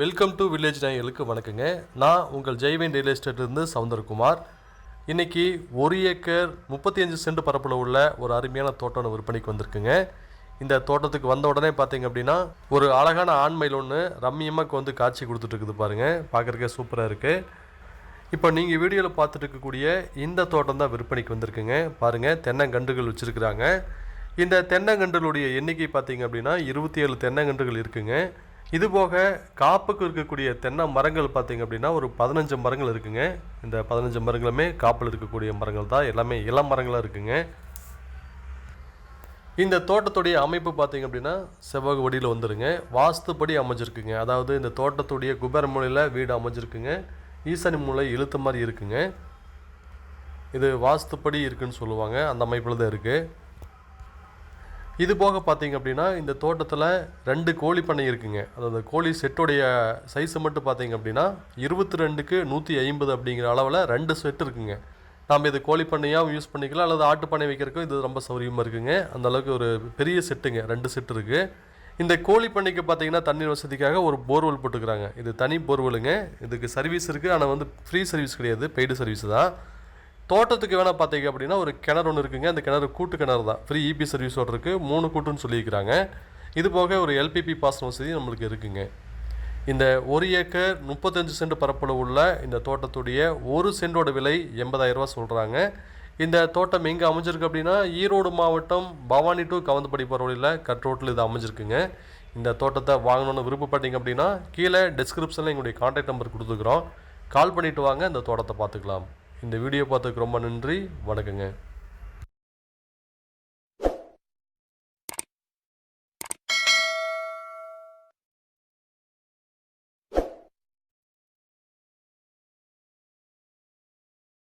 Welcome to village நாயகளுக்கு வணக்கங்க. நான் உங்கள் ஜெய்வேன் ரியல் எஸ்டேட்லேருந்து சவுந்தரகுமார். இன்றைக்கி ஒரு ஏக்கர் முப்பத்தி அஞ்சு சென்ட் பரப்பில் உள்ள ஒரு அருமையான தோட்டம் விற்பனைக்கு வந்திருக்குங்க. இந்த தோட்டத்துக்கு வந்த உடனே பார்த்தீங்க அப்படின்னா ஒரு அழகான ஆண்மையில் ஒன்று ரம்மியமாக வந்து காட்சி கொடுத்துட்டு இருக்குது பாருங்கள் பார்க்குறக்கே சூப்பராக இருக்குது இப்போ நீங்கள் வீடியோவில் பார்த்துட்டு இருக்கக்கூடிய இந்த தோட்டம் தான் விற்பனைக்கு வந்திருக்குங்க. பாருங்கள் தென்னங்கன்றுகள் வச்சுருக்குறாங்க. இந்த தென்னங்கன்றுகளுடைய எண்ணிக்கை பார்த்தீங்க அப்படின்னா இருபத்தி ஏழு தென்னங்கன்றுகள் இருக்குங்க. இது போக காப்புக்கு இருக்கக்கூடிய தென்னை மரங்கள் பார்த்தீங்க அப்படின்னா ஒரு பதினஞ்சு மரங்கள் இருக்குங்க. இந்த பதினஞ்சு மரங்களுமே காப்பில் இருக்கக்கூடிய மரங்கள் தான். எல்லாமே இளம் மரங்களாக இருக்குங்க. இந்த தோட்டத்துடைய அமைப்பு பார்த்தீங்க அப்படின்னா செவ்வக வடியில் வந்துருங்க. வாஸ்துப்படி அமைஞ்சிருக்குங்க. அதாவது இந்த தோட்டத்துடைய குபேர மூலையில் வீடு அமைஞ்சிருக்குங்க. ஈசானி மூலை இழுத்த மாதிரி இருக்குங்க. இது வாஸ்துப்படி இருக்குதுன்னு சொல்லுவாங்க. அந்த அமைப்பில் தான் இருக்குது இது போக பார்த்தீங்க அப்படின்னா இந்த தோட்டத்தில் ரெண்டு கோழி பண்ணை இருக்குங்க. அதாவது கோழி செட்டுடைய சைஸை மட்டும் பார்த்தீங்க அப்படின்னா இருபத்தி ரெண்டுக்கு நூற்றி ஐம்பது அப்படிங்கிற அளவில் ரெண்டு செட் இருக்குங்க. நாம் இது கோழி பண்ணையாகவும் யூஸ் பண்ணிக்கலாம் அல்லது ஆட்டு பண்ணை வைக்கிறதுக்கும் இது ரொம்ப சௌரியமாக இருக்குங்க. அந்த அளவுக்கு ஒரு பெரிய செட்டுங்க ரெண்டு செட் இருக்குது இந்த கோழி பண்ணைக்கு பார்த்தீங்கன்னா தண்ணீர் வசதிக்காக ஒரு போர்வெல் போட்டுக்கிறாங்க. இது தனி போர்வெலுங்க இதுக்கு சர்வீஸ் இருக்குது ஆனால் வந்து ஃப்ரீ சர்வீஸ் கிடையாது. பெய்டு சர்வீஸ் தான். தோட்டத்துக்கு வேணால் பார்த்தீங்க அப்படின்னா ஒரு கிணறு ஒன்று இருக்குங்க. அந்த கிணறு கூட்டு கிணறு தான். ஃப்ரீ இபி சர்வீஸோடு இருக்குது மூணு கூட்டுன்னு சொல்லியிருக்கிறாங்க. இது போக ஒரு எல்பிபி பாசன வசதி நம்மளுக்கு இருக்குங்க. இந்த ஒரு ஏக்கர் முப்பத்தஞ்சு சென்ட் பரப்பளவு உள்ள இந்த தோட்டத்துடைய ஒரு சென்டோட விலை எண்பதாயிரம் சொல்கிறாங்க இந்த தோட்டம் எங்கே அமைஞ்சிருக்கு அப்படின்னா ஈரோடு மாவட்டம் பவானி டு கவந்தப்படி போகிற வழியில் கட் ரோட்டில் இது அமைஞ்சிருக்குங்க. இந்த தோட்டத்தை வாங்கணும்னு விருப்பப்பட்டீங்க அப்படின்னா கீழே டிஸ்கிரிப்ஷனில் எங்களுடைய கான்டாக்ட் நம்பர் கொடுத்துக்கிறோம் கால் பண்ணிவிட்டு வாங்க இந்த தோட்டத்தை பார்த்துக்கலாம். இந்த வீடியோ பார்த்ததுக்கு ரொம்ப நன்றி. வணக்கங்க.